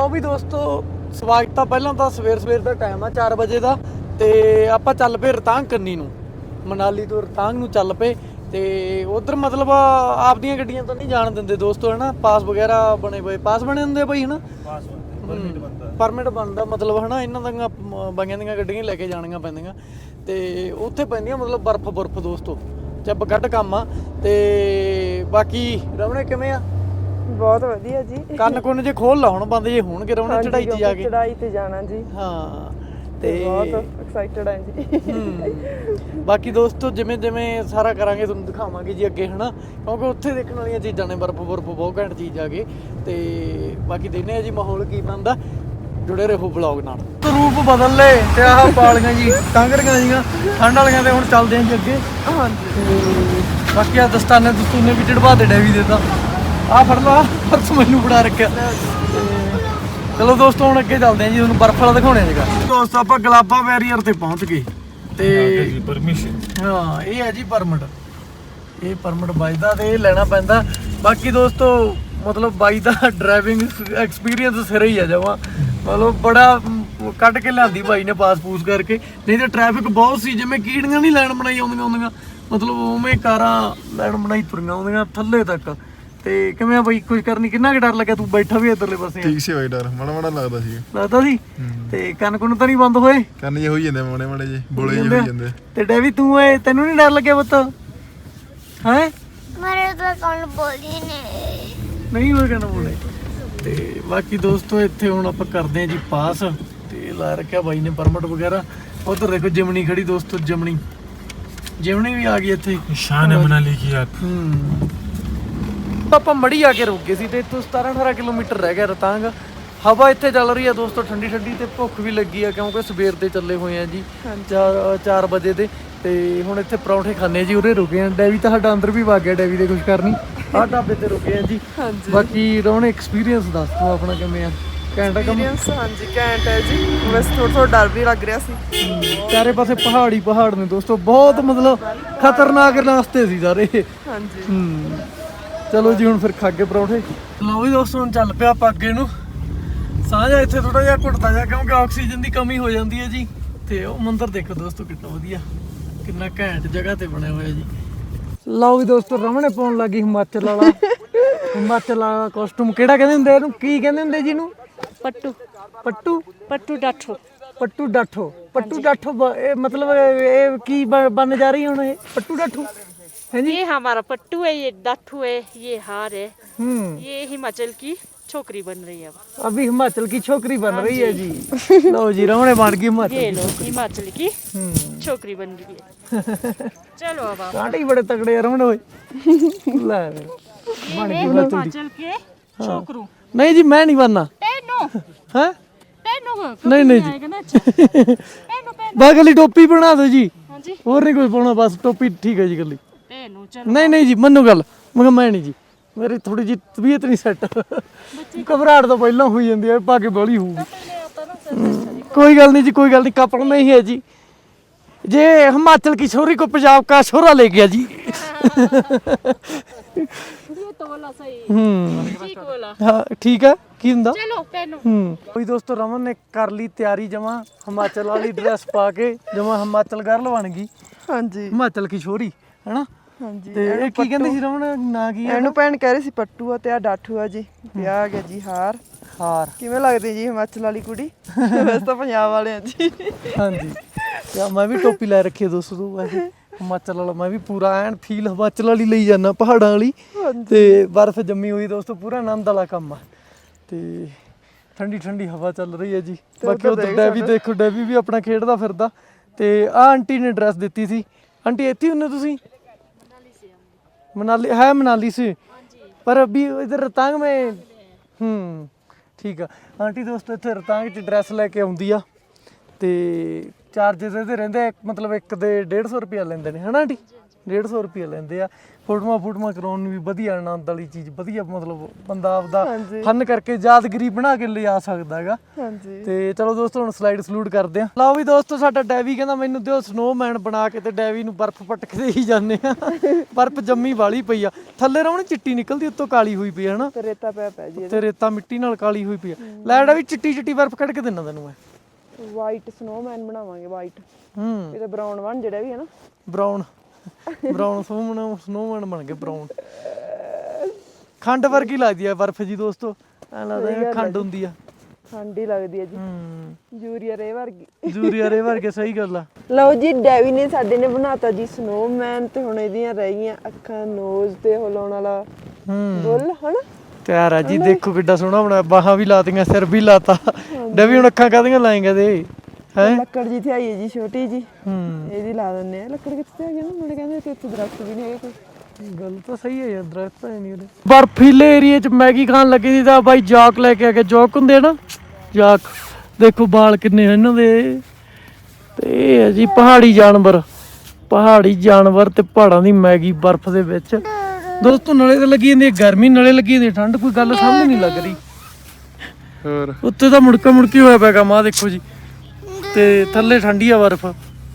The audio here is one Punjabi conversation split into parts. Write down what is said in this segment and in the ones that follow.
ਲਓ ਵੀ ਦੋਸਤੋ ਸਵਾਗਤ ਆ ਪਹਿਲਾਂ ਤਾਂ ਸਵੇਰ ਸਵੇਰ ਦਾ ਟਾਈਮ ਆ 4 ਵਜੇ ਦਾ ਤੇ ਆਪਾਂ ਚੱਲ ਪਏ ਰਤਾਂਗ ਕੰਨੀ ਨੂੰ। ਮਨਾਲੀ ਤੋਂ ਰਤਾਂਗ ਨੂੰ ਚੱਲ ਪਏ ਤੇ ਉਧਰ ਮਤਲਬ ਆਪਦੀਆਂ ਗੱਡੀਆਂ ਤਾਂ ਨਹੀਂ ਜਾਣ ਦਿੰਦੇ ਦੋਸਤੋ ਹਨਾ? ਪਾਸ ਵਗੈਰਾ ਬਣੇ ਪਏ ਪਾਸ ਬਣੇ ਹੁੰਦੇ ਬਈ ਹਨਾ? ਪਾਸ ਪਰਮਿਟ ਬੰਦਾ ਪਰਮਿਟ ਬਣਦਾ। ਮਤਲਬ ਹਨਾ? ਇਹਨਾਂ ਦੀਆਂ ਮ- ਬਾਈਆਂ ਦੀਆਂ ਗੱਡੀਆਂ ਲੈ ਕੇ ਜਾਣੀਆਂ ਪੈਂਦੀਆਂ। ਤੇ ਉੱਥੇ ਪੈਂਦੀਆਂ ਮਤਲਬ ਬਰਫ਼ ਬਰਫ਼ ਦੋਸਤੋ ਚੱਬ ਕੱਢ ਕੰਮ ਆ। ਤੇ ਬਾਕੀ ਰਮਣੇ ਕਿਵੇਂ ਆ? ਬਹੁਤ ਵਧੀਆ ਜੀ। ਕੰਨ ਕੁੰਨ ਜੇ ਖੋਲ ਲਾ ਹੁਣ ਬੰਦ ਜੇ ਹੋਣਗੇ ਰਮਣੇ ਚੜਾਈ 'ਚ ਜਾ ਕੇ। ਚੜਾਈ ਤੇ ਜਾਣਾ ਜੀ। ਹਾਂ ਤੇ ਤੇ ਬਹੁਤ ਐਕਸਾਈਟਡ ਹਾਂ ਜੀ। ਬਾਕੀ ਦੋਸਤੋ ਜਿਵੇਂ ਜਿਵੇਂ ਸਾਰਾ ਕਰਾਂਗੇ ਤੁਹਾਨੂੰ ਦਿਖਾਵਾਂਗੇ ਜੀ ਅੱਗੇ ਹਨਾ। ਕਿਉਂਕਿ ਉੱਥੇ ਦੇਖਣ ਵਾਲੀਆਂ ਚੀਜ਼ਾਂ ਨੇ ਬਰਫ਼ ਬਰਫ਼ ਬਹੁਤ ਘੈਂਟ ਚੀਜ਼ ਆ ਗਏ ਤੇ ਬਾਕੀ ਦੇਖਨੇ ਆ ਜੀ ਮਾਹੌਲ ਕੀ ਬਣਦਾ। ਜੁੜੇ ਰਹੋ ਵਲੌਗ ਨਾਲ। ਰੂਪ ਬਦਲ ਲੈ ਤੇ ਆਹ ਪਾਲੀਆਂ ਜੀ ਟਾਂਗਰੀਆਂ ਜੀਆਂ। ਠੰਡ ਵਾਲੀਆਂ ਤੇ ਹੁਣ ਚੱਲਦੇ ਆਂ ਜੀ ਅੱਗੇ। ਹਾਂਜੀ। ਤੇ ਬਾਕੀ ਆ ਦਸਤਾਨੇ ਦਸਤੂਨੇ ਵੀ ਚੜਵਾ ਦੇ ਡੈਵੀ ਦੇ ਤਾਂ। ਆ ਫੜ ਲਾ ਪਰਸ ਮੈਨੂੰ ਫੜਾ ਰੱਖਿਆ। ਚਲੋ ਦੋਸਤੋ ਹੁਣ ਅੱਗੇ ਚੱਲਦੇ ਆਂ ਜੀ ਤੁਹਾਨੂੰ ਬਰਫ਼ ਵਾਲਾ ਦਿਖਾਉਣੇ ਜਗਾ। ਦੋਸਤੋ ਆਪਾਂ ਗਲਾਬਾ ਬੈਰੀਅਰ ਤੇ ਪਹੁੰਚ ਗਏ। ਤੇ ਜੀ ਪਰਮਿਸ਼ਨ ਹਾਂ ਇਹ ਹੈ ਜੀ ਪਰਮਿਟ। ਇਹ ਪਰਮਿਟ ਬਾਈ ਦਾ ਤੇ ਇਹ ਲੈਣਾ ਪੈਂਦਾ। ਬਾਕੀ ਦੋਸਤੋ ਮਤਲਬ ਬਾਈ ਦਾ ਡਰਾਈਵਿੰਗ ਐਕਸਪੀਰੀਅੰਸ ਸਿਰੇ ਹੀ ਆ ਜਾਵਾ। ਮਤਲਬ ਬੜਾ ਕੱਢ ਕੇ ਲਿਆਂਦੀ ਬਾਈ ਨੇ ਪਾਸ ਪੂਸ ਕਰਕੇ। ਨਹੀਂ ਤੇ ਟ੍ਰੈਫਿਕ ਬਹੁਤ ਸੀ ਜਿਵੇਂ ਕੀੜੀਆਂ ਨਹੀਂ ਲੈਣ ਬਣਾਈ ਆਉਂਦੀਆਂ ਆਉਂਦੀਆਂ ਮਤਲਬ ਉਵੇਂ ਕਾਰਾਂ ਲੈਣ ਬਣਾਈ ਤੁਰੀਆਂ ਆਉਂਦੀਆਂ ਥੱਲੇ ਤੱਕ। ਤੇ ਕਿਵੇਂ ਆ ਬਾਈ? ਕੁਝ ਕਰਨੀ? ਕਿੰਨਾ ਕੁ ਡਰ ਲੱਗਿਆ ਤੂੰ ਬੈਠਾ ਵੀ ਇਧਰਲੇ ਪਾਸੇ? ਆ। ਠੀਕ ਸੀ ਬਾਈ ਡਰ। ਮਾੜਾ ਮਾੜਾ ਲੱਗਦਾ ਸੀ। ਲੱਗਦਾ ਸੀ? ਤੇ ਕੰਨ ਕੁੰਨ ਤਾਂ ਨਹੀਂ ਬੰਦ ਹੋਏ? ਕੰਨ ਜੇ ਹੋਈ ਜਾਂਦੇ ਮਾੜੇ ਮਾੜੇ ਜੇ ਬੋਲੇ ਜੇ ਹੋਈ ਜਾਂਦੇ ਤੇ ਡੈਵੀ ਤੂੰ ਏ ਤੈਨੂੰ ਨਹੀਂ ਡਰ ਲੱਗਿਆ ਪੁੱਤ? ਹੈ? ਮੇਰੇ ਤਾਂ ਕੰਨ ਬੋਲੀ ਨੇ। ਨਹੀਂ ਹੋਏ ਕਹਿੰਦਾ ਬੋਲੇ। ਤੇ ਬਾਕੀ ਦੋਸਤੋ ਇੱਥੇ ਹੁਣ ਆਪਾਂ ਕਰਦੇ ਆ ਜੀ ਪਾਸ। ਤੇ ਲਾ ਰੱਖਿਆ ਬਾਈ ਨੇ ਪਰਮਿਟ ਵਗੈਰਾ। ਉਧਰ ਦੇਖੋ ਜਿਮਣੀ ਖੜੀ ਦੋਸਤੋ ਜਿਮਣੀ। ਜਿਮਣੀ ਵੀ ਆ ਗਈ ਇੱਥੇ। ਨਿਸ਼ਾਨ ਹੈ ਮਨਾਲੀ ਕੀ ਆਪ ਹੂੰ। ਆਪਾਂ ਮੜੀ ਆ ਕੇ ਰੁਕ ਗਏ ਸੀ ਤੇ ਇੱਥੋਂ 17 18 ਕਿਲੋਮੀਟਰ ਰਹਿ ਗਿਆ ਰਤਾਂਗ। ਹਵਾ ਇੱਥੇ ਚੱਲ ਰਹੀ ਆ ਦੋਸਤੋ ਠੰਡੀ ਠੰਡੀ ਤੇ ਭੁੱਖ ਵੀ ਲੱਗੀ ਆ ਕਿਉਂਕਿ ਸਵੇਰ ਦੇ ਚੱਲੇ ਹੋਏ ਆ ਜੀ 4 4 ਵਜੇ ਦੇ। ਤੇ ਹੁਣ ਇੱਥੇ ਪਰੌਂਠੇ ਖਾਣੇ ਜੀ ਉਰੇ ਰੁਕੇ ਆ। ਡੈਵੀ ਤਾਂ ਸਾਡਾ ਅੰਦਰ ਵੀ ਵਗ ਗਿਆ ਡੈਵੀ ਦੇ ਕੁਝ ਕਰਨੀ ਆਹ ਢਾਬੇ ਤੇ ਰੁਕੇ ਆ ਜੀ। ਬਾਕੀ ਰੋਣ ਐਕਸਪੀਰੀਅੰਸ ਦੱਸ ਤੂੰ ਆਪਣਾ ਕਿਵੇਂ ਆ? ਘੈਂਟਾ ਕੰਮ? ਹਾਂਜੀ ਘੈਂਟ ਹੈ ਜੀ। ਵੈਸੇ ਥੋੜਾ ਥੋੜਾ ਡਰ ਵੀ ਲੱਗ ਰਿਹਾ ਸੀ। ਚਾਰੇ ਪਾਸੇ ਪਹਾੜੀ ਪਹਾੜ ਨੇ ਦੋਸਤੋ। ਬਹੁਤ ਮਤਲਬ ਖਤਰਨਾਕ ਰਸਤੇ ਸੀ ਸਾਰੇ। ਹਾਂਜੀ। ਹੂੰ। ਚਲੋ ਜੀ ਹੁਣ ਫਿਰ ਖਾ ਕੇ ਪਰੌਂਠੇ। ਲਓ ਵੀ ਦੋਸਤੋ ਹੁਣ ਚੱਲ ਪਿਆ ਆਪਾਂ ਨੂੰ। ਸਾਹ ਇੱਥੇ ਥੋੜਾ ਜਿਹਾ ਘੁੱਟਦਾ ਜਾ ਕਿਉਂਕਿ ਆਕਸੀਜਨ ਦੀ ਕਮੀ ਹੋ ਜਾਂਦੀ ਹੈ ਜੀ। ਤੇ ਉਹ ਮੰਦਿਰ ਦੇਖੋ ਦੋਸਤੋ ਕਿੰਨਾ ਵਧੀਆ। ਕਿੰਨਾ ਘੈਂਟ ਜਗ੍ਹਾ ਤੇ ਬਣਿਆ ਹੋਇਆ ਜੀ। ਲਓ ਵੀ ਦੋਸਤੋ ਰਮਣੇ ਪਾਉਣ ਲੱਗੀ ਹਿਮਾਚਲ ਵਾਲਾ। ਹਿਮਾਚਲ ਵਾਲਾ ਕਾਸਟਿਊਮ ਕਿਹੜਾ ਕਹਿੰਦੇ ਹੁੰਦੇ ਇਹਨੂੰ? ਕੀ ਕਹਿੰਦੇ ਹੁੰਦੇ ਜੀ ਇਹਨੂੰ? ਪੱਟੂ। ਪੱਟੂ? ਪੱਟੂ ਡਾਠੋ। ਪੱਟੂ ਡਾਠੋ। ਪੱਟੂ ਡਾਠੋ ਇਹ ਮਤਲਬ ਇਹ ਕੀ ਬਣ ਜਾ ਰਹੀ ਹੁਣ ਇਹ? ਪੱਟੂ ਡਾਠੋ। ਹੈ ਜੀ ये हमारा पट्टू है ये डाठू है ये हार है हम्म ये हिमाचल की छोकरी बन रही है अब अभी हिमाचल की छोकरी बन रही है जी लो जी रमणे बन गई हिमाचल ये की लो हिमाचल की हम्म छोकरी बन रही है चलो अब आप कांटे ही बड़े तगड़े हैं रमणे ओए ले रे। बन गई हिमाचल की हिमाचल के छोकरू नहीं जी मैं नहीं बनना पहनो हैं पहनो नहीं नहीं जी आएगा ना अच्छा पहनो पहनो बागली टोपी बना दो जी हाँ जी और नहीं कुछ पाना बस टोपी ठीक है जी गली पहनो चलो ਨਹੀਂ ਨਹੀਂ ਜੀ ਮੰਨੋ ਗੱਲ ਮੈਂ ਕਿਹਾ ਮੈਂ ਨਹੀਂ ਜੀ ਮੇਰੀ ਥੋੜੀ ਜੀ ਤਬੀਅਤ ਨਹੀਂ ਸੈੱਟ ਘਬਰਾਹਟ ਤਾਂ ਪਹਿਲਾਂ ਹੋਈ ਜਾਂਦੀ ਹੈ ਪਾ ਕੇ ਬੜੀ ਹੋਊਗੀ ਹਮ, ਕੋਈ ਗੱਲ ਨਹੀਂ ਜੀ ਕੋਈ ਗੱਲ ਨਹੀਂ ਕਪੜਾ ਨਹੀਂ ਹੈ ਜੀ ਜੇ ਹਿਮਾਚਲ की छोरी को पंजाब का छोरा ले गया जी ये तो बोला सही ਹੂੰ ठीक बोला ਹਾਂ ਠੀਕ ਹੈ ਕੀ ਹੁੰਦਾ चलो पहनो ਹੂੰ ਕੋਈ ਦੋਸਤੋ ਰਮਨ ਨੇ ਕਰ ਲਈ ਤਿਆਰੀ ਜਮਾ ਹਿਮਾਚਲ ਵਾਲੀ ਡਰੈਸ ਪਾ ਕੇ ਜਮਾ ਹਿਮਾਚਲ ਗਰਲ ਬਣ ਗਈ ਹਾਂਜੀ ਹਿਮਾਚਲ ਕੀ ਛੋਰੀ ਹੈਨਾ ਹਾਂਜੀ ਤੇ ਇਹ ਕੀ ਕਹਿੰਦੀ ਸੀ ਰਮਨ? ਨਾ ਕੀ ਹੈ ਇਹਨੂੰ ਭੈਣ ਕਹਿ ਰਹੀ ਸੀ ਪੱਟੂ ਆ ਤੇ ਆ ਡਾਠੂ ਆ ਜੀ। ਤੇ ਆ ਗਿਆ ਜੀ ਹਾਰ। ਹਾਰ। ਕਿਵੇਂ ਲੱਗਦੀ ਜੀ ਹਿਮਾਚਲ ਵਾਲੀ ਕੁੜੀ? ਵੈਸੇ ਤਾਂ ਪੰਜਾਬ ਵਾਲੇ ਆ ਜੀ ਹਾਂਜੀ। ਤੇ ਮੈਂ ਵੀ ਟੋਪੀ ਲੈ ਰੱਖੀ ਦੋਸਤੋ ਵੈਸੇ ਹਿਮਾਚਲ ਵਾਲਾ ਮੈਂ ਵੀ ਪੂਰਾ ਐਨ ਫੀਲ ਹਿਮਾਚਲ ਵਾਲੀ ਲਈ ਜਾਂਦਾ ਪਹਾੜਾਂ ਵਾਲੀ। ਤੇ ਬਰਫ਼ ਜੰਮੀ ਹੋਈ ਦੋਸਤੋ ਪੂਰਾ ਆਨੰਦ ਵਾਲਾ ਕੰਮ ਆ। ਤੇ ਠੰਡੀ ਠੰਡੀ ਹਵਾ ਚੱਲ ਰਹੀ ਹੈ ਜੀ। ਬਾਕੀ ਉਧਰ ਡੈਵੀ ਦੇਖੋ ਡੈਵੀ ਵੀ ਆਪਣਾ ਖੇਡਦਾ ਫਿਰਦਾ। ਤੇ ਆ ਆਂਟੀ ਨੇ ਡਰੈਸ ਦਿੱਤੀ ਸੀ। ਆਂਟੀ ਇੱਥੇ ਹੀ ਹੁੰਦੇ ਤੁਸੀਂ? ਮਨਾਲੀ ਹੈ ਮਨਾਲੀ ਸੀ। ਪਰ अभी इधर ਰਤਾਂਗ में ਹੂੰ ਠੀਕ ਆ। ਆਂਟੀ ਦੋਸਤੋ ਇੱਥੇ ਰਤਾਂਗ ਚ ਡਰੈਸ ਲੈ ਕੇ ਆਉਂਦੀ ਆ। ਤੇ ਚਾਰजेस ਇਹਦੇ ਰਹਿੰਦੇ ਮਤਲਬ ਇੱਕ ਦੇ 150 ਰੁਪਿਆ ਲੈਂਦੇ ਨੇ। ਹਨਾ ਆਂਟੀ? 150 ਰੁਪਏ ਲੈਂਦੇ ਆ। ਫੋਟੋਆਂ ਫੋਟੋਆਂ ਕਰਾਉਣ ਨੂੰ ਵੀ ਵਧੀਆ ਆਨੰਦ ਵਾਲੀ ਚੀਜ਼ ਵਧੀਆ ਮਤਲਬ ਬੰਦਾ ਆਪਦਾ ਹਾਂਜੀ। ਫਨ ਕਰਕੇ ਯਾਦਗਰੀ ਬਣਾ ਕੇ ਲਿਆ ਸਕਦਾ ਹੈਗਾ। ਹਾਂਜੀ। ਤੇ ਚਲੋ ਦੋਸਤੋ ਹੁਣ ਸਲਾਈਡ ਸਲੂਡ ਕਰਦੇ ਆ। ਲਓ ਵੀ ਦੋਸਤੋ ਸਾਡਾ ਡੈਵੀ ਕਹਿੰਦਾ ਮੈਨੂੰ ਦਿਓ ਸਨੋਮੈਨ ਬਣਾ ਕੇ ਤੇ ਡੈਵੀ ਨੂੰ ਬਰਫ਼ ਪਟਕ ਦੇ ਹੀ ਜਾਂਦੇ ਆ। ਬਰਫ਼ ਜੰਮੀ ਵਾਲੀ ਪਈ ਆ। ਥੱਲੇ ਰੌਣ ਚਿੱਟੀ ਨਿਕਲਦੀ ਉੱਤੋਂ ਕਾਲੀ ਹੋਈ ਪਈ ਆ ਹਨਾ? ਤੇ ਰੇਤਾ ਪਿਆ ਪਿਆ ਜੀ ਤੇ ਰੇਤਾ ਮਿੱਟੀ ਨਾਲ ਕਾਲੀ ਹੋਈ ਪਈ ਆ। ਲੈ ਡੈਵੀ ਚਿੱਟੀ ਚਿੱਟੀ ਬਰਫ਼ ਕੱਢ ਕੇ ਦਿੰਦਾ ਤੈਨੂੰ ਮੈਂ। ਵਾਈਟ ਸਨੋਮੈਨ ਬਣਾਵਾਂਗੇ ਵਾਈਟ ਹੂੰ। ਇਹਦੇ ਬਰਾਊਨ ਵਨ ਜਿਹੜਾ ਵੀ ਹੈ ਨਾ। ਬ੍ਰਾਊਨ ਬ੍ਰਾਊਨ ਸਨੋਮੈਨ ਸਨੋਮੈਨ ਬਣ ਗਏ ਬ੍ਰਾਊਨ ਖੰਡ ਵਰਗੀ ਲੱਗਦੀ ਆ ਬਰਫ਼ ਜੀ ਦੋਸਤੋ। ਐ ਲੱਗਦਾ ਜਿਵੇਂ ਖੰਡ ਹੁੰਦੀ ਆ। ਠੰਡੀ ਲੱਗਦੀ ਹੈ ਜੀ। ਹੂੰ। ਯੂਰੀਆ ਰੇ ਵਰਗੀ। ਜੂਰੀਆ ਰੇ ਵਰਗੇ ਸਹੀ ਗੱਲ ਆ। ਲਓ ਜੀ ਡੈਵੀ ਨੇ ਸਾਡੇ ਨੇ ਬਣਾਤਾ ਜੀ ਸਨੋਮੈਨ ਤੇ ਹੁਣ ਇਹਦੀਆਂ ਰਹਿ ਗਈਆਂ ਅੱਖਾਂ ਨੋਜ਼ ਤੇ ਉਹ ਲਾਉਣ ਵਾਲਾ ਹੂੰ। ਬੁੱਲ ਹਨਾ? ਤਿਆਰ ਆ ਜੀ ਦੇਖੋ ਕਿੱਡਾ ਸੋਹਣਾ ਬਣਾਇਆ ਬਾਹਾਂ ਵੀ ਲਾਤੀਆਂ ਸਿਰ ਵੀ ਲਾਤਾ। ਡੈਵੀ ਹੁਣ ਅੱਖਾਂ ਕਾਦੀਆਂ ਲਾਏਗਾ ਦੇ ਹੈ? ਲੱਕੜ ਜੀ ਤੇ ਆਈ ਹੈ ਜੀ ਛੋਟੀ ਜੀ ਹੂੰ। ਇਹਦੀ ਲਾ ਦਿੰਨੇ ਆ। ਲੱਕੜ ਕਿੱਥੇ ਹੈਗੀ ਨਾ ਮੈਨੂੰ ਕਹਿੰਦੇ ਕਿ ਇੱਥੇ ਦਰਖਤ ਵੀ ਨਹੀਂ ਹੈਗੇ ਕੋਈ। ਗੱਲ ਤਾਂ ਸਹੀ ਹੈ ਯਾਰ ਦਰਖਤ ਹੈ ਨਹੀਂ ਉਹਦੇ ਬਰਫੀਲੇ ਏਰੀਏ 'ਚ ਮੈਗੀ ਖਾਣ ਲੱਗੀ ਸੀ ਤਾਂ ਬਾਈ ਜੌਕ ਲੈ ਕੇ ਆ ਕੇ ਜੌਕ ਹੁੰਦੇ ਆ ਨਾ। ਜੌਕ ਦੇਖੋ ਬਾਲ ਕਿੰਨੇ ਆ ਇਹਨਾਂ ਦੇ ਤੇ ਇਹ ਹੈ ਜੀ ਪਹਾੜੀ ਜਾਨਵਰ। ਪਹਾੜੀ ਜਾਨਵਰ ਤੇ ਪਹਾੜਾਂ ਦੀ ਮੈਗੀ ਬਰਫ਼ ਦੇ ਵਿੱਚ। ਦੋਸਤੋ ਨਾਲੇ ਤਾਂ ਲੱਗੀ ਜਾਂਦੀ ਹੈ ਗਰਮੀ ਨਾਲੇ ਲੱਗੀ ਜਾਂਦੀ ਹੈ ਠੰਡ ਕੋਈ ਗੱਲ ਸਮਝ ਨਹੀਂ ਲੱਗ ਰਹੀ। ਹੋਰ। ਉੱਤੇ ਤਾਂ ਮੁੜਕਾ ਮੁੜਕੀ ਹੋਇਆ ਪਿਆ ਕੰਮ ਆ ਦੇਖੋ ਜੀ। ਤੇ ਥੱਲੇ ਠੰਡੀ ਆ ਬਰਫ਼।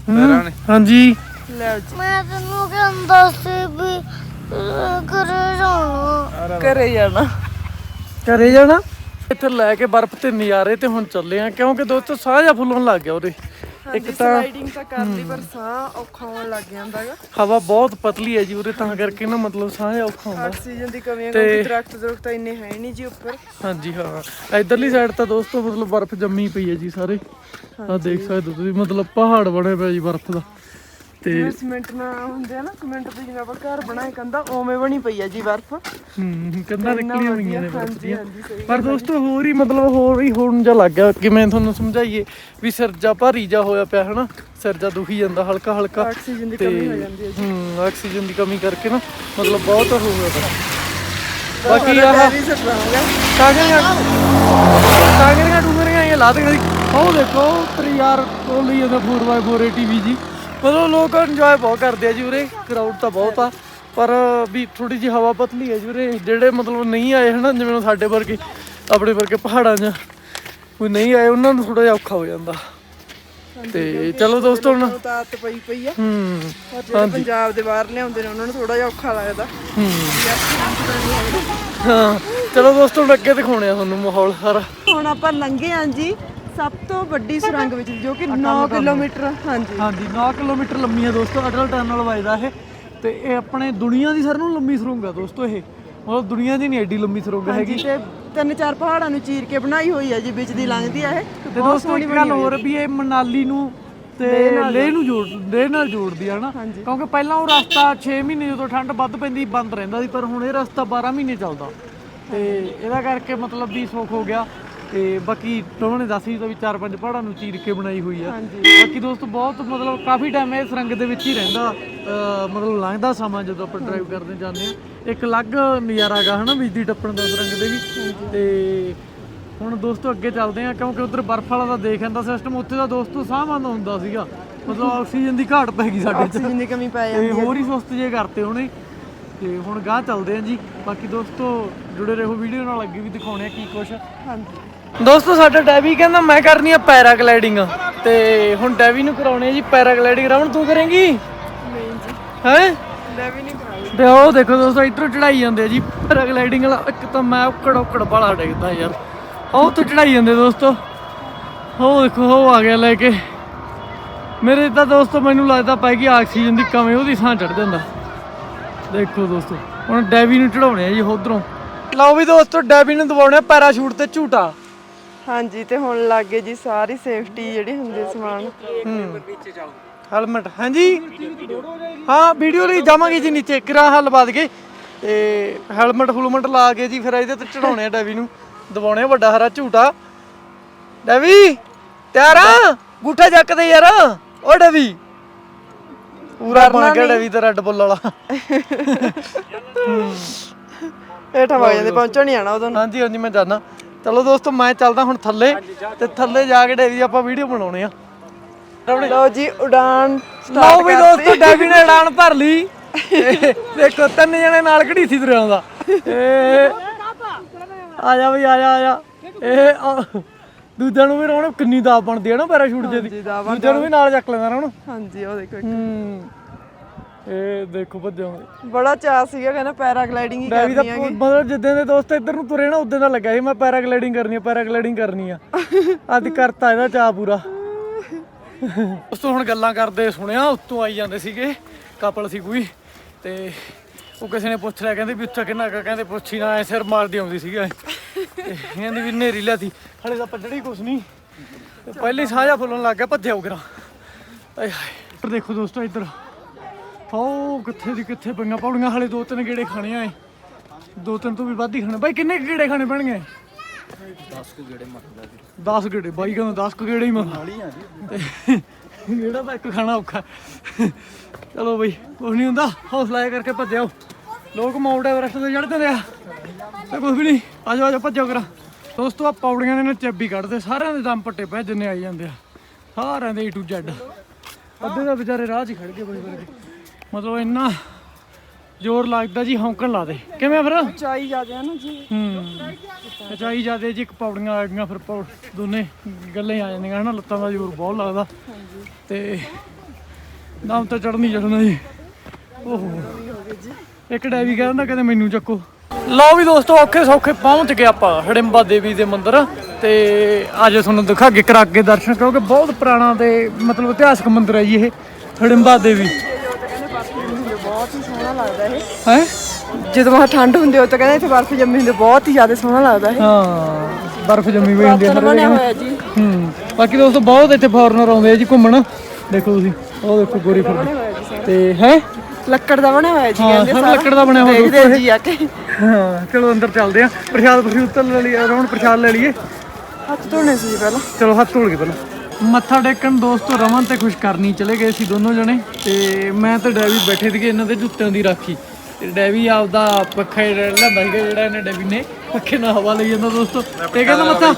ਹਮ, ਹਾਂਜੀ। ਲੈ ਜੀ। ਮੈਂ ਤੈਨੂੰ ਕਹਿੰਦਾ ਸੀ ਵੀ ਅਹ, ਘਰੇ ਜਾਣਾ। ਘਰੇ ਜਾਣਾ। ਘਰੇ ਜਾਣਾ? ਇੱਥੇ ਲੈ ਕੇ ਬਰਫ਼ ਤੇ ਨਜ਼ਾਰੇ ਤੇ ਹੁਣ ਚੱਲੇ ਆ ਕਿਉਂਕਿ ਦੋਸਤੋ ਸਾਹ ਜਿਹਾ ਫੁੱਲਣ ਲੱਗ ਗਿਆ ਉਹਦੇ ਇੱਕ ਤਾਂ ਸਲਾਈਡਿੰਗ ਤਾਂ ਕਰ ਲਈ ਪਰ ਸਾਹ ਔਖਾ ਹੋਣ ਲੱਗ ਜਾਂਦਾ ਹੈਗਾ। ਹਵਾ ਬਹੁਤ ਪਤਲੀ ਹੈ ਜੀ ਉਹਦੇ ਤਾਂ ਕਰਕੇ ਨਾ ਮਤਲਬ ਸਾਹ ਜਿਹਾ ਔਖਾ ਹੁੰਦਾ। ਆਕਸੀਜਨ ਦੀ ਕਮੀ ਹੈ ਕਿਉਂਕਿ ਦਰਖਤ ਦਰਖਤ ਇੰਨੇ ਹੈ ਨਹੀਂ ਜੀ ਉੱਪਰ। ਹਾਂਜੀ ਹਾਂ। ਇਧਰਲੀ ਸਾਈਡ ਤਾਂ ਦੋਸਤੋ ਮਤਲਬ ਬਰਫ਼ ਜੰਮੀ ਪਈ ਹੈ ਜੀ ਸਾਰੇ। ਆ ਦੇਖ ਸਕਦੇ ਤੁਸੀਂ ਮਤਲਬ ਪਹਾੜ ਬਣੇ ਪਿਆ ਜੀ ਬਰਫ਼ ਦਾ। ਤੇ ਸੀਮੈਂਟ ਨਾਲ ਹੁੰਦੇ ਆ ਨਾ ਸੀਮੈਂਟ ਦੇ ਜਿਵੇਂ ਆਪਾਂ ਘਰ ਬਣਾਏ ਕੰਦਾ ਉਵੇਂ ਬਣੀ ਪਈ ਹੈ ਜੀ ਬਰਫ਼। ਹੂੰ ਕੰਧਾਂ ਨਿਕਲੀਆਂ ਹੋਈਆਂ ਨੇ ਬਰਫ਼ ਦੀਆਂ। ਪਰ ਦੋਸਤੋ ਹੋਰ ਹੀ ਮਤਲਬ ਹੋਰ ਹੀ ਹੋਣ ਜਾ ਲੱਗ ਗਿਆ ਕਿਵੇਂ ਤੁਹਾਨੂੰ ਸਮਝਾਈਏ ਵੀ ਸਿਰ ਜਾ ਭਾਰੀ ਜਾ ਹੋਇਆ ਪਿਆ ਹਨਾ? ਸਿਰ ਜਾ ਦੁਖੀ ਜਾਂਦਾ ਹਲਕਾ ਹਲਕਾ ਆਕਸੀਜਨ ਦੀ ਤੇ ਕਮੀ ਹੋ ਜਾਂਦੀ ਹੈ ਜੀ। ਹੂੰ ਆਕਸੀਜਨ ਦੀ ਕਮੀ ਕਰਕੇ ਨਾ ਮਤਲਬ ਬਹੁਤ ਹੋ ਗਿਆ ਪਿਆ। ਬਾਕੀ ਆਹ ਕਾਗਰੀਆਂ ਕਾਗਰੀਆਂ ਡੂੰਗਰੀਆਂ ਇਹ ਲਾ ਦੇ ਉਹ ਦੇਖੋ ਪਰ ਯਾਰ ਉਹ ਲਈ ਜਾਂਦਾ 4x4 ਟੀਵੀ ਜੀ। ਮਤਲਬ ਲੋਕ ਇੰਜੋਏ ਬਹੁਤ ਕਰਦੇ ਆ ਜੀ ਉਰੇ ਕਰਾਊਡ ਤਾਂ ਬਹੁਤ ਆ। ਪਰ ਵੀ ਥੋੜੀ ਜਿਹੀ ਹਵਾ ਪਤਲੀ ਹੈ ਜੀ ਉਰੇ ਜਿਹੜੇ ਮਤਲਬ ਨਹੀਂ ਆਏ ਹਨਾ ਜਿਵੇਂ ਸਾਡੇ ਵਰਗੇ ਆਪਣੇ ਵਰਗੇ ਪਹਾੜਾਂ 'ਚ ਕੋਈ ਨਹੀਂ ਆਏ ਉਹਨਾਂ ਨੂੰ ਥੋੜਾ ਜਿਹਾ ਔਖਾ ਹੋ ਜਾਂਦਾ। ਤੇ ਚਲੋ ਦੋਸਤੋ ਹੁਣ ਤਾਂ ਆਦਤ ਪਈ ਪਈ ਆ। ਹੂੰ ਜਿਹੜੇ ਪੰਜਾਬ ਦੇ ਬਾਹਰ ਲਿਆਉਂਦੇ ਨੇ ਉਹਨਾਂ ਨੂੰ ਥੋੜਾ ਜਿਹਾ ਔਖਾ ਲੱਗਦਾ। ਹੂੰ। ਹਾਂ ਚਲੋ ਦੋਸਤੋ ਹੁਣ ਅੱਗੇ ਦਿਖਾਉਣੇ ਆ ਤੁਹਾਨੂੰ ਮਾਹੌਲ ਸਾਰਾ। ਹੁਣ ਆਪਾਂ ਲੰਘੇ ਆਂ ਜੀ। ਸਭ ਤੋਂ ਵੱਡੀ ਸੁਰੰਗ ਵਿੱਚ ਜੋ ਕਿ 9 ਕਿਲੋਮੀਟਰ ਹਾਂਜੀ। ਹਾਂਜੀ 9 ਕਿਲੋਮੀਟਰ ਲੰਮੀ ਹੈ ਦੋਸਤੋ ਅਟਲ ਟਨਲ ਵੱਜਦਾ ਇਹ। ਤੇ ਇਹ ਆਪਣੇ ਦੁਨੀਆ ਦੀ ਸਾਰਿਆਂ ਨਾਲੋਂ ਲੰਮੀ ਸੁਰੰਗ ਆ ਦੋਸਤੋ ਇਹ। ਮਤਲਬ ਦੁਨੀਆ ਦੀ ਨਹੀਂ ਐਡੀ ਲੰਮੀ ਸੁਰੰਗ ਹੈਗੀ। ਤੇ ਤਿੰਨ ਚਾਰ ਪਹਾੜਾਂ ਨੂੰ ਚੀਰ ਕੇ ਬਣਾਈ ਹੋਈ ਹੈ ਜੀ ਵਿੱਚ ਦੀ ਲੰਘਦੀ ਆ ਇਹ। ਤੇ ਦੋਸਤੋ ਇੱਕ ਗੱਲ ਹੈ ਹੋਰ ਵੀ ਇਹ ਮਨਾਲੀ ਨੂੰ ਤੇ ਲੇਹ ਨੂੰ ਜੋੜ ਲੇਹ ਨਾਲ ਜੋੜਦੀ ਹਨਾ? ਹਾਂਜੀ। ਕਿਉਂਕਿ ਪਹਿਲਾਂ ਉਹ ਰਸਤਾ 6 ਮਹੀਨੇ ਜਦੋਂ ਠੰਡ ਵੱਧ ਪੈਂਦੀ ਬੰਦ ਰਹਿੰਦਾ ਸੀ ਪਰ ਹੁਣ ਇਹ ਰਸਤਾ 12 ਮਹੀਨੇ ਚੱਲਦਾ। ਤੇ ਇਹਦਾ ਕਰਕੇ ਮਤਲਬ ਵੀ ਸੁੱਖ ਹੋ ਗਿਆ। ਤੇ ਬਾਕੀ ਉਹਨਾਂ ਨੇ ਦੱਸ ਹੀ ਦਿੱਤਾ ਵੀ ਚਾਰ ਪੰਜ ਪਹਾੜਾਂ ਨੂੰ ਚੀਰ ਕੇ ਬਣਾਈ ਹੋਈ ਆ। ਬਾਕੀ ਦੋਸਤੋ ਬਹੁਤ ਮਤਲਬ ਕਾਫੀ ਟਾਈਮ ਇਹ ਸੁਰੰਗ ਦੇ ਵਿੱਚ ਹੀ ਰਹਿੰਦਾ ਅਹ ਮਤਲਬ ਲੰਘਦਾ ਸਮਾਂ ਜਦੋਂ ਆਪਾਂ ਡਰਾਈਵ ਕਰਦੇ ਜਾਂਦੇ ਆ ਇੱਕ ਅਲੱਗ ਨਜ਼ਾਰਾ ਗਾ ਹਨਾ ਬਿਜਲੀ ਟੱਪਣ ਦਾ ਸੁਰੰਗ ਦੇ ਵੀ। ਤੇ ਹੁਣ ਦੋਸਤੋ ਅੱਗੇ ਚੱਲਦੇ ਆ ਕਿਉਂਕਿ ਉਧਰ ਬਰਫ਼ ਵਾਲਾ ਦਾ ਦੇਖ ਜਾਂਦਾ ਸਿਸਟਮ ਉੱਥੇ ਦਾ ਦੋਸਤੋ ਸਾਹ ਬੰਦ ਹੁੰਦਾ ਸੀਗਾ। ਮਤਲਬ ਆਕਸੀਜਨ ਦੀ ਘਾਟ ਪੈ ਗਈ ਸਾਡੇ 'ਚ। ਆਕਸੀਜਨ ਦੀ ਕਮੀ ਪੈ ਤੇ ਜਾਂਦੀ ਹੈ ਹੋਰ ਹੀ ਸੁਸਤ ਜੇ ਕਰਤੇ ਉਹਨੇ। ਤੇ ਹੁਣ ਗਾਂ ਚੱਲਦੇ ਆ ਜੀ। ਬਾਕੀ ਦੋਸਤੋ ਜੁੜੇ ਰਹੋ ਵੀਡੀਓ ਨਾਲ ਅੱਗੇ ਵੀ ਦਿਖਾਉਣੇ ਆ ਕੀ ਕੁਛ। ਹਾਂਜੀ। ਦੋਸਤੋ ਸਾਡਾ ਡੈਵੀ ਕਹਿੰਦਾ ਮੈਂ ਕਰਨੀ ਆ ਪੈਰਾਗਲਾਈਡਿੰਗ। ਤੇ ਹੁਣ ਡੈਵੀ ਨੂੰ ਕਰਾਉਣੇ ਆ ਜੀ ਪੈਰਾਗਲਾਈਡਿੰਗ। ਰਾਵਣ ਤੂੰ ਕਰੇਂਗੀ? ਨਹੀਂ ਜੀ। ਹੈ? ਲੈ ਵੀ ਨਹੀਂ ਕਰਾਈ ਤੇ ਉਹ ਦੇਖੋ ਦੋਸਤੋ ਇੱਧਰੋਂ ਚੜਾਈ ਜਾਂਦੇ ਆ ਜੀ। ਪੈਰਾਗਲਾਈਡਿੰਗ ਵਾਲਾ ਇੱਕ ਤਾਂ ਮੈਂ ਔਕੜ ਔਕੜ ਬਾਲਾ ਡਿੱਗਦਾ ਯਾਰ। ਉਹ ਉੱਥੇ ਚੜਾਈ ਜਾਂਦੇ ਦੋਸਤੋ। ਉਹ ਦੇਖੋ ਉਹ ਆ ਗਿਆ ਲੈ ਕੇ। ਮੇਰੇ ਤਾਂ ਦੋਸਤੋ ਮੈਨੂੰ ਲੱਗਦਾ ਪੈ ਗਈ ਆਕਸੀਜਨ ਦੀ ਕਮੀ ਉਹਦੀ ਸਾਹ ਚੜ ਜਾਂਦਾ। ਦੇਖੋ ਦੋਸਤੋ ਹੁਣ ਡੈਵੀ ਨੂੰ ਚੜਾਉਣੇ ਆ ਜੀ ਉਧਰੋਂ। ਲਓ ਵੀ ਦੋਸਤੋ ਡੈਵੀ ਨੂੰ ਦਵਾਉਣੇ ਪੈਰਾਸ਼ੂਟ ਤੇ ਝੂਟਾ। ਹਾਂਜੀ ਤੇ ਹੁਣ ਲੱਗੇ ਜੀ ਸਾਰੀ ਸੇਫਟੀ ਜਿਹੜੀ ਹੁੰਦੀ ਸਮਾਨ ਹੈਲਮਟ ਹਾਂਜੀ ਹਾਂ ਵੀਡੀਓ ਲਈ ਜਾਵਾਂਗੇ ਜੀ ਨੀਚੇ ਕਿਰਾ ਹੱਲ ਬਾਦ ਕੇ ਤੇ ਹੈਲਮਟ ਹੁਲਮਟ ਲਾ ਕੇ ਜੀ ਫਿਰ ਇਹਦੇ ਤੇ ਚੜਾਉਣੇ ਆ ਡੈਵੀ ਨੂੰ ਦਵਾਉਣੇ ਆ ਵੱਡਾ ਹਰਾ ਝੂਟਾ ਡੈਵੀ ਤਿਆਰ ਆ ਗੂਠਾ ਚੱਕ ਦੇ ਯਾਰ ਓ ਡੈਵੀ ਪੂਰਾ ਬਣ ਗਿਆ ਡੈਵੀ ਤੇ ਰੈੱਡ ਬੁੱਲ ਵਾਲਾ ਹੇਠਾਂ ਵਗ ਜਾਂਦੇ ਪਹੁੰਚਣ ਨਹੀਂ ਆਣਾ ਉਦੋਂ ਹਾਂਜੀ ਹਾਂਜੀ ਮੈਂ ਜਾਣਾ ਚਲੋ ਦੋਸਤੋ ਮੈਂ ਚੱਲਦਾ ਹੁਣ ਥੱਲੇ ਤੇ ਥੱਲੇ ਜਾ ਕੇ ਡੈਵੀ ਆਪਾਂ ਵੀਡੀਓ ਬਣਾਉਣੇ ਆ। ਲਓ ਜੀ ਉਡਾਨ ਲਓ ਵੀ ਦੋਸਤੋ ਡੈਵੀ ਨੇ ਐਲਾਨ ਭਰ ਲਈ। ਦੇਖੋ ਤਿੰਨ ਜਣੇ ਨਾਲ ਘੜੀ ਸੀ ਆਉਂਦਾ ਏ ਆ ਜਾ ਬਈ ਆ ਜਾ ਆ ਜਾ। ਇਹ ਦੂਜਿਆਂ ਨੂੰ ਵੀ ਰੌਣ ਕਿੰਨੀ ਦਾਬ ਬਣਦੀ ਹੈ ਨਾ ਪੈਰਾਸ਼ੂਟ ਜੇ ਦੀ ਦੂਜਿਆਂ ਨੂੰ ਵੀ ਨਾਲ ਚੱਕ ਲੈਂਦਾ ਰੌਣ ਹਾਂਜੀ ਉਹ ਦੇਖੋ ਇੱਕ। ਹੂੰ। ਇਹ ਦੇਖੋ ਭੱਜੋਗੇ ਬੜਾ ਚਾਅ ਸੀਗਾ ਕਹਿੰਦਾ ਪੈਰਾਗਲਾਈਡਿੰਗ ਹੀ ਕਰਨੀ ਹੈਗੀ। ਮਤਲਬ ਜਿੱਦਾਂ ਦੇ ਦੋਸਤ ਇੱਧਰ ਨੂੰ ਤੁਰੇ ਨਾ ਉਦੋਂ ਦਾ ਲੱਗਾ ਸੀ ਮੈਂ ਪੈਰਾਗਲਾਈਡਿੰਗ ਕਰਨੀ ਆ ਪੈਰਾਗਲਾਈਡਿੰਗ ਕਰਨੀ ਆ। ਅੱਜ ਕਰਤਾ ਇਹਦਾ ਚਾਹ ਪੂਰਾ। ਉਸ ਤੋਂ ਹੁਣ ਗੱਲਾਂ ਕਰਦੇ ਸੁਣਿਆ ਉੱਤੋਂ ਆਈ ਜਾਂਦੇ ਸੀਗੇ ਕਪਲ ਸੀ ਕੋਈ ਤੇ ਉਹ ਕਿਸੇ ਨੇ ਪੁੱਛ ਲਿਆ ਕਹਿੰਦੇ ਵੀ ਉੱਥੇ ਕਿੰਨਾ ਕੁ? ਕਹਿੰਦੇ ਪੁੱਛੀ ਨਾ ਐ ਸਿਰ ਮਾਰਦੀ ਆਉਂਦੀ ਸੀਗਾ ਇਹ। ਤੇ ਕਹਿੰਦੀ ਵੀ ਨੇਰੀ ਲਿਆਤੀ। ਹਲੇ ਤਾਂ ਪੱਜੜੀ ਕੁਛ ਨਹੀਂ। ਤੇ ਪਹਿਲੇ ਜਿਹਾ ਫੁੱਲਣ ਲੱਗ ਗਿਆ ਭੱਜਿਆ ਉਗਰਾ। ਆਏ ਹਾਏ। ਇੱਧਰ ਦੇਖੋ ਦੋਸਤੋ ਇੱਧਰ। ਹੋ ਕਿੱਥੇ ਦੀ ਕਿੱਥੇ ਪਈਆਂ? ਪੌੜੀਆਂ ਹਲੇ ਦੋ ਤਿੰਨ ਗੇੜੇ ਖਾਣੇ ਆ ਇਹ। ਦੋ ਤਿੰਨ ਤੋਂ ਵੀ ਵੱਧ ਹੀ ਖਾਣੇ। ਬਾਈ ਕਿੰਨੇ ਕੁ ਗੇੜੇ ਖਾਣੇ ਪੈਣਗੇ? 10 ਕੁ ਗੇੜੇ ਮਾਰ 10 ਗੇੜੇ। ਬਾਈ ਕਹਿੰਦਾ 10 ਕੁ ਗੇੜੇ ਹੀ ਤੇ ਗੇੜਾ ਤਾਂ ਇੱਕ ਖਾਣਾ ਔਖਾ। ਚਲੋ ਬਈ ਕੁਝ ਨਹੀਂ ਹੁੰਦਾ। ਹੌਸਲਾ ਇਹ ਕਰਕੇ ਭੱਜਿਓ ਲੋਕ ਮਾਊਂਟ ਐਵਰੈਸਟ ਤੇ ਚੜ੍ਹਦੇ ਨੇ ਆ। ਤੇ ਕੁਝ ਵੀ ਨਹੀਂ। ਆ ਜਾਓ ਆ ਜਾਓ ਭੱਜੋ ਕਰਾ। ਦੋਸਤੋ ਆ ਪੌੜੀਆਂ ਨਾਲ ਚੱਬੀ ਕੱਢਦੇ। ਸਾਰਿਆਂ ਦੇ ਦਮ ਪੱਟੇ ਪਏ ਜਿੰਨੇ ਆਈ ਜਾਂਦੇ ਆ। ਸਾਰਿਆਂ ਦੇ ਟੂ ਜ਼ੈਡ ਅੱਧੇ ਤਾਂ ਵਿਚਾਰੇ ਰਾਹ 'ਚ ਖੜ ਗਏ ਬਈ ਵਰਗੇ ਮਤਲਬ ਇੰਨਾ ਜ਼ੋਰ ਲੱਗਦਾ ਜੀ ਹੌਂਕਣ ਲਾ ਦੇ। ਕਿਵੇਂ ਫਿਰ? ਚਾਈ ਜਾ ਜਾ ਨਾ ਜੀ। ਹੂੰ। ਅਚਾਈ ਜਾਦੇ ਜੀ ਇੱਕ ਪੌੜੀਆਂ ਆ ਗਈਆਂ ਫਿਰ ਪੌੜ ਦੋਨੇ ਗੱਲੇ ਆ ਜਾਂਦੀਆਂ ਹਨਾ ਲੱਤਾਂ ਦਾ ਜ਼ੋਰ ਬਹੁਤ ਲੱਗਦਾ। ਤੇ ਦਮ ਤਾਂ ਚੜਨੀ ਚੜਨਾ ਜੀ। ਓਹੋ। ਇੱਕ ਡੈਵੀ ਕਹਿੰਦਾ ਕਹਿੰਦੇ ਮੈਨੂੰ ਚੱਕੋ। ਲਓ ਵੀ ਦੋਸਤੋ ਔਖੇ ਸੌਖੇ ਪਹੁੰਚ ਗਏ ਆਪਾਂ ਹੜਿੰਬਾ ਦੇਵੀ ਦੇ ਮੰਦਿਰ। ਤੇ ਅੱਜ ਤੁਹਾਨੂੰ ਕਰਾ ਕੇ ਦਰਸ਼ਨ ਕਿਉਂਕਿ ਬਹੁਤ ਪੁਰਾਣਾ ਤੇ ਮਤਲਬ ਇਤਿਹਾਸਕ ਮੰਦਿਰ ਹੈ ਜੀ ਇਹ ਹੜਿੰਬਾ ਦੇਵੀ। ਬਹੁਤ ਹੀ ਸੋਹਣਾ ਲੱਗਦਾ ਇਹ। ਹੈ? ਜਦੋਂ ਆਹ ਠੰਡ ਹੁੰਦੀ ਉਹ ਤਾਂ ਕਹਿੰਦੇ ਇੱਥੇ ਬਰਫ਼ ਜੰਮੀ ਹੁੰਦੀ ਬਹੁਤ ਹੀ ਜ਼ਿਆਦਾ ਸੋਹਣਾ ਲੱਗਦਾ ਇਹ। ਹਾਂ ਬਰਫ਼ ਜੰਮੀ ਹੋਈ ਹੁੰਦੀ ਹੈ ਸਾਰੇ ਬਣਿਆ ਜਗ੍ਹਾ। ਹੋਇਆ ਜੀ। ਹੂੰ ਬਾਕੀ ਦੋਸਤੋ ਬਹੁਤ ਇੱਥੇ ਫੋਰਨਰ ਆਉਂਦੇ ਆ ਜੀ ਘੁੰਮਣ। ਦੇਖੋ ਤੁਸੀਂ ਉਹ ਦੇਖੋ ਗੋਰੀ ਫਿਰ ਤੇ ਹੈ? ਲੱਕੜ ਦਾ ਬਣਿਆ ਹੋਇਆ ਜੀ ਕਹਿੰਦੇ ਸਾਰਾ। ਲੱਕੜ ਦਾ ਬਣਿਆ ਹੋਇਆ ਦੇਖਦੇ ਜੀ ਆ ਕੇ। ਹਾਂ ਚਲੋ ਅੰਦਰ ਚੱਲਦੇ ਆ। ਪ੍ਰਸ਼ਾਦ ਤਾਂ ਲੈ ਲਈਏ ਰੌਣ ਪ੍ਰਸ਼ਾਦ ਲੈ ਲਈਏ। ਹੱਥ ਧੋਣੇ ਸੀ ਪਹਿਲਾਂ। ਚਲੋ ਹੱਥ ਧੋਲ ਕੇ ਪਹਿਲਾਂ। ਮੱਥਾ ਟੇਕਣ ਦੋਸਤੋ ਰਮਨ ਤੇ ਖੁਸ਼ ਕਰਨੀ ਚਲੇ ਗਏ ਸੀ ਦੋਨੋਂ ਜਣੇ ਤੇ ਮੈਂ ਤੇ ਡੈਵੀ ਬੈਠੇ ਸੀਗੇ ਇਹਨਾਂ ਦੇ ਜੁੱਤਿਆਂ ਦੀ ਰਾਖੀ। ਤੇ ਡੈਵੀ ਆਪਦਾ ਪੱਖਾ ਹੀ ਲੈਂਦਾ ਸੀਗਾ ਜਿਹੜਾ ਇਹਨੇ ਡੈਵੀ ਨੇ ਪੱਖੇ ਨਾਲ ਹਵਾ ਲਈ ਜਾਂਦਾ ਦੋਸਤੋ। ਤੇ ਕਹਿੰਦਾ ਮੱਥਾ।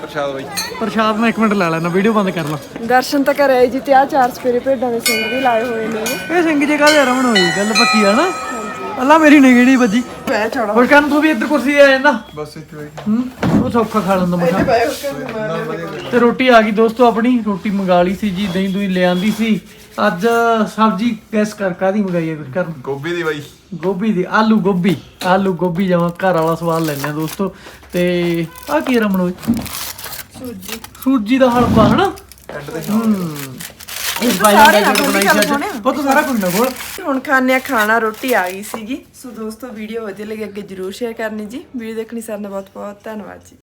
ਪ੍ਰਸ਼ਾਦ ਬਾਈ। ਪ੍ਰਸ਼ਾਦ ਮੈਂ ਇੱਕ ਮਿੰਟ ਲੈ ਲੈਣਾ ਵੀਡੀਓ ਬੰਦ ਕਰ ਲਾਂ। ਦਰਸ਼ਨ ਤਾਂ ਕਰਿਆ ਜੀ ਤੇ ਆ ਚਾਰ ਸਪੇਰੇ ਭੇਡਾਂ ਦੇ ਸਿੰਘ ਵੀ ਲਾਏ ਹੋਏ ਨੇ। ਇਹ ਸਿੰਘ ਜੀ ਕਾਹਦੇ ਰਮਣ ਹੋਈ ਗੱਲ ਪੱਕੀ ਆ ਨਾ? ਅੱਲਾ ਮੇਰੀ ਨਿਗੜੀ ਵੱਜੀ। ਪੈ ਚੜਾ ਹੋਰ ਕਰਨ ਤੂੰ ਵੀ ਇੱਧਰ ਕੁਰਸੀ ਤੇ ਆ ਜਾਂਦਾ। ਬਸ ਇੱਥੇ ਬਾਈ ਹੂੰ ਉਹ ਸੌਖਾ ਖਾ ਲੈਂਦਾ ਮਖਾ ਤੇ ਰੋਟੀ ਆ ਗਈ ਦੋਸਤੋ ਆਪਣੀ ਰੋਟੀ ਮੰਗਾ ਲਈ ਸੀ ਜੀ ਦਹੀਂ ਦੂਈ ਲੈ ਆਂਦੀ ਸੀ। ਅੱਜ ਸਬਜ਼ੀ ਗੈਸ ਕਰ ਕਾਦੀ ਮੰਗਾਈ ਹੈ ਕੁਝ ਕਰਨ ਗੋਭੀ ਦੀ ਬਾਈ। ਗੋਭੀ ਦੀ ਆਲੂ ਗੋਭੀ। ਆਲੂ ਗੋਭੀ ਜਮਾ ਘਰ ਵਾਲਾ ਸਵਾਦ ਲੈਣੇ ਆ ਦੋਸਤੋ। ਤੇ ਆ ਕੀ ਰਮਣ ਸੂਜੀ। ਸੂਜੀ ਦਾ ਹਲਵਾ ਹਨਾ? ਹੂੰ। ਇਸ ਬਾਈ ਨੇ ਜਿਹੜਾ ਬਣਾਈ ਸੀ ਅੱਜ ਉਹ ਤਾਂ ਸਾਰਾ ਕੁਝ ਨਾ ਬੋਲ ਹੁਣ ਖਾਣੇ ਆ ਖਾਣਾ ਰੋਟੀ ਆ ਗਈ ਸੀਗੀ। ਸੋ ਦੋਸਤੋ ਵੀਡੀਓ ਵਧੀਆ ਲੱਗੀ ਅੱਗੇ ਜਰੂਰ ਸ਼ੇਅਰ ਕਰਨੀ ਜੀ। ਵੀਡੀਓ ਦੇਖਣੀ ਸਾਰਿਆਂ ਦਾ ਬਹੁਤ ਬਹੁਤ ਧੰਨਵਾਦ ਜੀ।